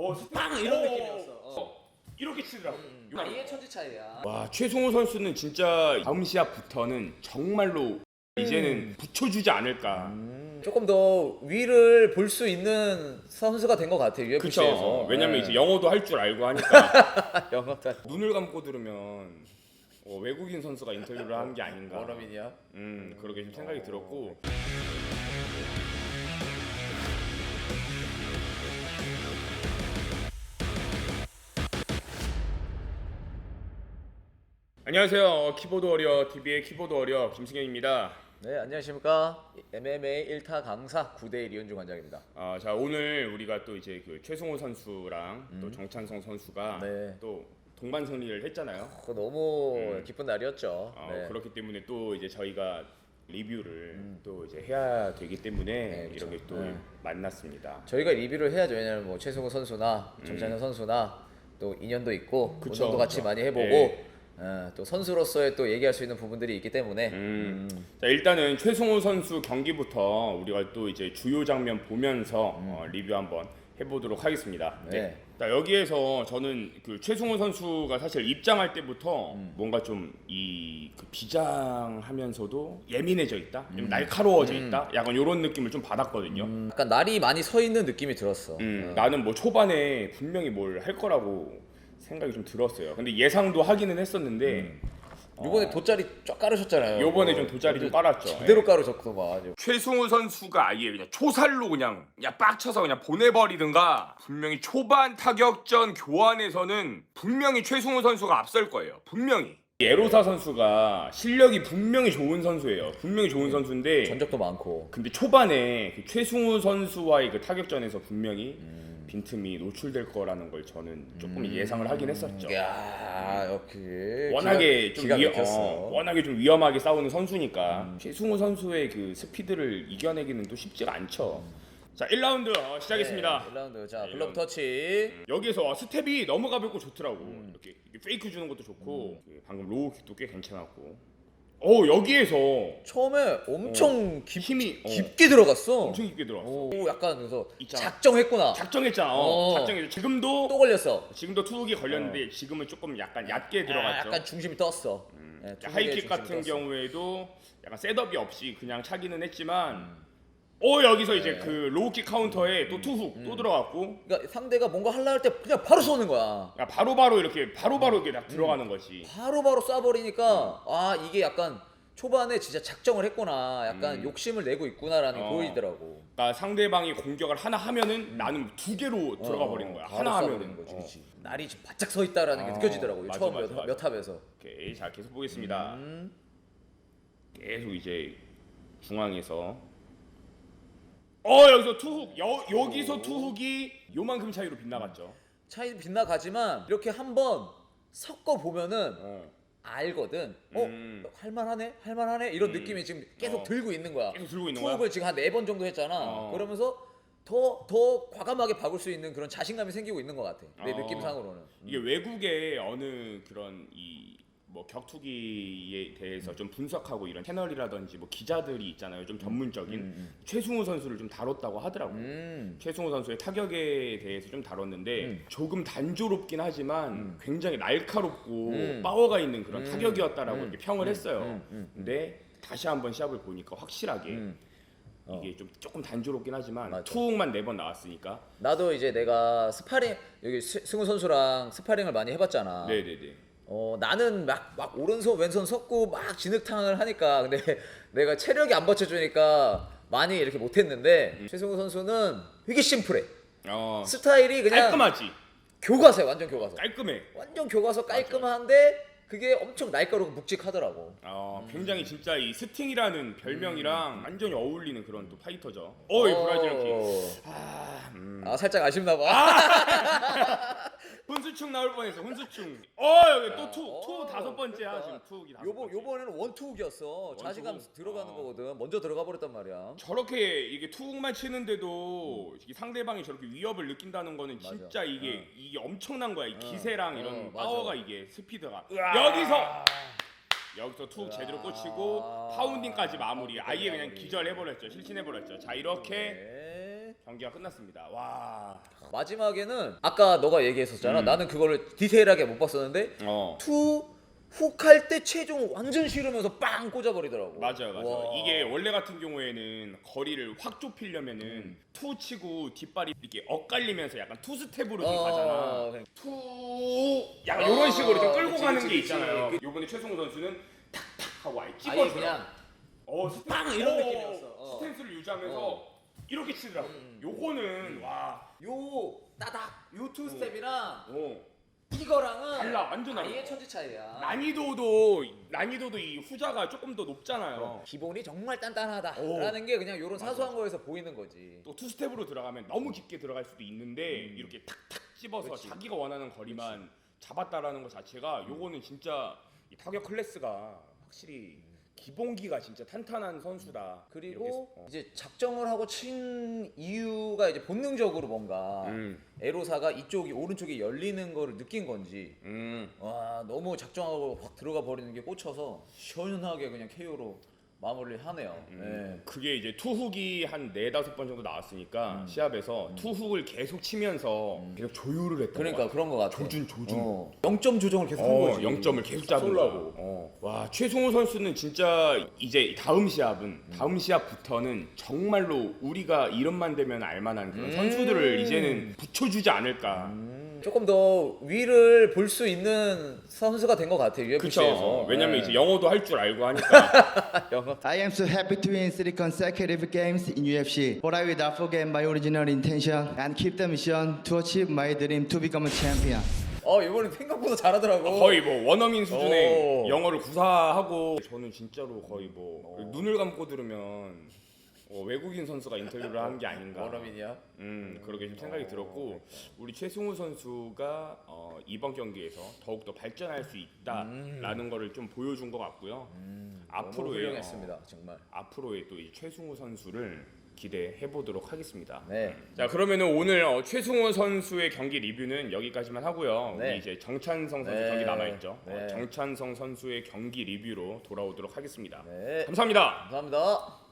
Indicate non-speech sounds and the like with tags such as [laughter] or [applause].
어, 스텝- 빵 이런 어, 느낌이었어. 어, 어. 이렇게 치더라고. 음, 아예 천지 차이야. 와 최승호 선수는 진짜 다음 시합부터는 정말로 이제는 붙여주지 않을까. 음, 조금 더 위를 볼 수 있는 선수가 된 것 같아 그쵸. UFC에서. 어, 왜냐면 네. 이제 영어도 할 줄 알고 하니까 [laughs] 영어도 눈을 감고 들으면 어, 외국인 선수가 인터뷰를 하는 게 아닌가. 원어민이야. 음 그렇게 좀 생각이 들었고. 안녕하세요. 키보드 워리어 TV의 키보드 워리어 김승현입니다. 네 안녕하십니까 MMA 1타 강사 9대1 이현중 관장입니다. 아, 자 오늘 우리가 또 이제 그 최승호 선수랑 또 정찬성 선수가 네. 또 동반 승리를 했잖아요. 그거 너무 음. 기쁜 날이었죠. 어, 네. 그렇기 때문에 또 이제 저희가 리뷰를 또 이제 해야 되기 때문에 네, 그쵸. 이렇게 또 네. 만났습니다. 저희가 리뷰를 해야죠. 왜냐면 뭐 최승우 선수나 음. 정찬현 선수나 또 인연도 있고 그쵸, 운동도 같이 그쵸. 많이 해보고 네. 어, 또 선수로서의 또 얘기할 수 있는 부분들이 있기 때문에 음. 자, 일단은 최승호 선수 경기부터 우리가 또 이제 주요 장면 보면서 어, 리뷰 한번 해보도록 하겠습니다. 음. 네. 자, 여기에서 저는 그 최승호 선수가 사실 입장할 때부터 음. 뭔가 좀이그 비장하면서도 예민해져 있다, 음. 좀 날카로워져 있다, 약간 이런 느낌을 좀 받았거든요. 약간 날이 많이 서 있는 느낌이 들었어. 음, 나는 뭐 초반에 분명히 뭘 할 거라고 생각이 좀 들었어요. 근데 예상도 하기는 했었는데 이번에 돗자리 쫙 깔으셨잖아요. 요번에 어, 좀 돗자리 좀 깔았죠. 예. 제대로 깔으셨구만. 아주. 최승우 선수가 아예 그냥 초살로 그냥 그냥 빡쳐서 그냥 보내버리든가 분명히 초반 타격전 교환에서는 분명히 최승우 선수가 앞설 거예요. 분명히. 에로사 선수가 실력이 분명히 좋은 선수예요. 분명히 좋은 선수인데 전적도 많고. 근데 초반에 그 최승우 선수와의 그 타격전에서 분명히 빈틈이 노출될 거라는 걸 저는 조금 예상을 하긴 했었죠. 야 역시 워낙에 기가, 좀 기가 위, 막혔어. 어, 워낙에 좀 위험하게 싸우는 선수니까 최승호 선수의 그 스피드를 이겨내기는 또 쉽지가 않죠. 자, 1라운드 어, 시작했습니다. 네, 1라운드 자 1라운드. 터치. 여기서 스텝이 너무 가볍고 좋더라고. 음. 이렇게, 이렇게 페이크 주는 것도 좋고 그 방금 로우 킥도 꽤 괜찮았고. 어 여기에서 처음에 엄청 깊, 힘이 어, 깊게 들어갔어. 엄청 깊게 들어왔어. 오 약간 그래서 있잖아. 작정했구나. 작정했잖아. 어, 어. 작정했. 지금도 또 걸렸어. 지금도 투훅이 걸렸는데 지금은 조금 약간 얕게 아, 들어갔죠. 약간 중심이 떴어. 네, 두 개의 하이킥 중심이 같은 떴어. 경우에도 약간 셋업이 없이 그냥 차기는 했지만 어 여기서 이제 네. 그 로우킥 카운터에 또 투훅 또 들어갔고 그러니까 상대가 뭔가 하려 할 때 그냥 바로 쏘는 거야. 그러니까 바로바로 이렇게 바로바로 이렇게 딱 들어가는 거지. 바로 바로 쏴버리니까 아 이게 약간 초반에 진짜 작정을 했구나. 약간 음. 욕심을 내고 있구나라는 게 어. 보이더라고. 그러니까 상대방이 공격을 하나 하면은 나는 두 개로 들어가 어, 버리는 거야. 바로 하나 쏴버리는 하면은 거지, 어. 그치. 날이 지금 바짝 서 있다라는 게 어, 느껴지더라고 요. 맞아, 처음 맞아, 몇, 맞아. 몇 탑에서. 오케이 자 계속 보겠습니다. 음. 계속 이제 중앙에서 어 여기서 투훅 여, 여기서 투훅이 요만큼 차이로 빗나갔죠. 차이 빗나가지만 이렇게 한번 섞어 보면은 어. 알거든. 어 음. 할만하네, 할만하네 이런 음. 느낌이 지금 계속 어. 들고 있는 거야. 계속 들고 있는 거야. 투업을 지금 한 네 번 정도 했잖아. 어. 그러면서 더 더 과감하게 박을 수 있는 그런 자신감이 생기고 있는 것 같아. 내 어. 느낌상으로는. 이게 외국의 어느 그런 이 뭐 격투기에 대해서 좀 분석하고 이런 채널이라든지 뭐 기자들이 있잖아요 좀 전문적인 음, 최승우 선수를 좀 다뤘다고 하더라고. 요 음. 최승우 선수의 타격에 대해서 좀 다뤘는데 음. 조금 단조롭긴 하지만 굉장히 날카롭고 음. 파워가 있는 그런 음. 타격이었다라고 음. 이렇게 평을 했어요. 음. 음. 근데 다시 한번 시합을 보니까 확실하게 음. 어. 이게 좀 조금 단조롭긴 하지만 맞아. 투훅만 네 번 나왔으니까 나도 이제 내가 스파링 여기 스- 승우 선수랑 스파링을 많이 해봤잖아. 네네네. 어 나는 막, 막 오른손 왼손 섞고 막 진흙탕을 하니까 근데 [laughs] 내가 체력이 안 받쳐주니까 많이 이렇게 못했는데 음. 최승우 선수는 되게 심플해 어, 스타일이 그냥 깔끔하지. 교과서야 완전 교과서 깔끔해. 완전 교과서 깔끔한데 그게 엄청 날카롭고 묵직하더라고 어, 굉장히 진짜 이 스팅이라는 별명이랑 완전히 어울리는 그런 또 파이터죠. 어이 브라질 킥. 아, 음. 아 살짝 아쉽나 봐 [laughs] 훈수충 나올 뻔했어. 훈수충. 어 여기 또 투, 어, 투 다섯 번째야 그러니까. 지금 투기 다섯 요번 번째. 요번에는 원투욱이었어 자신감 원투욱. 들어가는 어. 거거든 먼저 들어가 버렸단 말이야 저렇게 이게 투국만 치는데도 이게 상대방이 저렇게 위협을 느낀다는 거는 맞아. 진짜 이게 어. 이게 엄청난 거야. 이 기세랑 어, 이런 맞아. 파워가 이게 스피드가 으아. 여기서 여기서 투. 제대로 꽂히고 파운딩까지 마무리. 아예 그냥. 기절해버렸죠. 실신해버렸죠. 자 이렇게 네. 경기가 끝났습니다. 와. 마지막에는 아까 너가 얘기했었잖아. 음. 나는 그거를 디테일하게 못 봤었는데 어. 투 훅할때 체중 완전 실으면서 빵 꽂아버리더라고. 맞아요, 맞아요. 와. 이게 원래 같은 경우에는 거리를 확 좁히려면은 음. 투 치고 뒷발이 이렇게 엇갈리면서 약간 투 스텝으로 어, 좀 가잖아. 그냥 투 약간 어, 이런 식으로 좀 끌고 그치, 가는 그치, 게 그치. 있잖아요. 그- 요번에 최승우 선수는 탁탁 하고 아예 아예 찍어서 그냥 어, 스탠- 빵! 이런 어, 느낌이었어. 어. 스탠스를 유지하면서 어. 이렇게 치더라고. 음. 요거는 와. 요 따닥 요 투 스텝이랑 어. 이거랑은 달라, 완전 달라. 아예 천지 차이야. 난이도도 난이도도 이 후자가 조금 더 높잖아요. 기본이 정말 오. 단단하다라는 게 그냥 요런 사소한 거에서 보이는 거지. 또 투 스텝으로 들어가면 너무 깊게 들어갈 수도 있는데 음. 이렇게 탁탁 집어서 그치. 자기가 원하는 거리만 잡았다라는 것 자체가 요거는 진짜 이 타격 클래스가 확실히 기본기가 진짜 탄탄한 선수다. 이렇게 그리고 어. 이제 작정을 하고 친 이유가 이제 본능적으로 뭔가 음, 에로사가 이쪽이 오른쪽이 열리는 거를 느낀 건지 음. 와 너무 작정하고 확 들어가 버리는 게 꽂혀서 시원하게 그냥 KO로 마무리를 하네요. 네. 그게 이제 투훅이 한 네다섯 번 정도 나왔으니까 음. 시합에서 투훅을 계속 치면서 계속 조율을 했던 그러니까 것 같아. 그런 거 같아. 조준, 조준. 어. 0점 조정을 계속 한 어, 거지. 0점을 계속. 쏠라고. 어. 와 최승우 선수는 진짜 이제 다음 시합은 다음 시합부터는 정말로 우리가 이름만 되면 알만한 그런 음. 선수들을 이제는 붙여주지 않을까. 음, 조금 더 위를 볼 수 있는 선수가 된 것 같아 그쵸. UFC에서. 어, 왜냐면 네. 이제 영어도 할 줄 알고 하니까. 영어. I am so happy to win three consecutive games in UFC, but I will not forget my original intention and keep the mission to achieve my dream to become a champion. 어 이번엔 생각보다 잘하더라고. 거의 뭐 원어민 수준의 오. 영어를 구사하고 저는 진짜로 거의 뭐 눈을 감고 들으면 어, 외국인 선수가 인터뷰를 하는 게 아닌가. 원어민이야. 음 그렇게 좀 생각이 들었고 우리 최승우 선수가 어, 이번 경기에서 더욱 더 발전할 수 있다라는 거를 좀 보여준 것 같고요. 너무 앞으로의 훌륭했습니다 정말. 어, 앞으로의 또 이 최승우 선수를 기대해 보도록 하겠습니다. 네. 자 그러면은 오늘 어, 최승우 선수의 경기 리뷰는 여기까지만 하고요. 네. 우리 이제 정찬성 선수 네. 경기 남아 있죠. 네. 정찬성 선수의 경기 리뷰로 돌아오도록 하겠습니다. 네. 감사합니다. 감사합니다.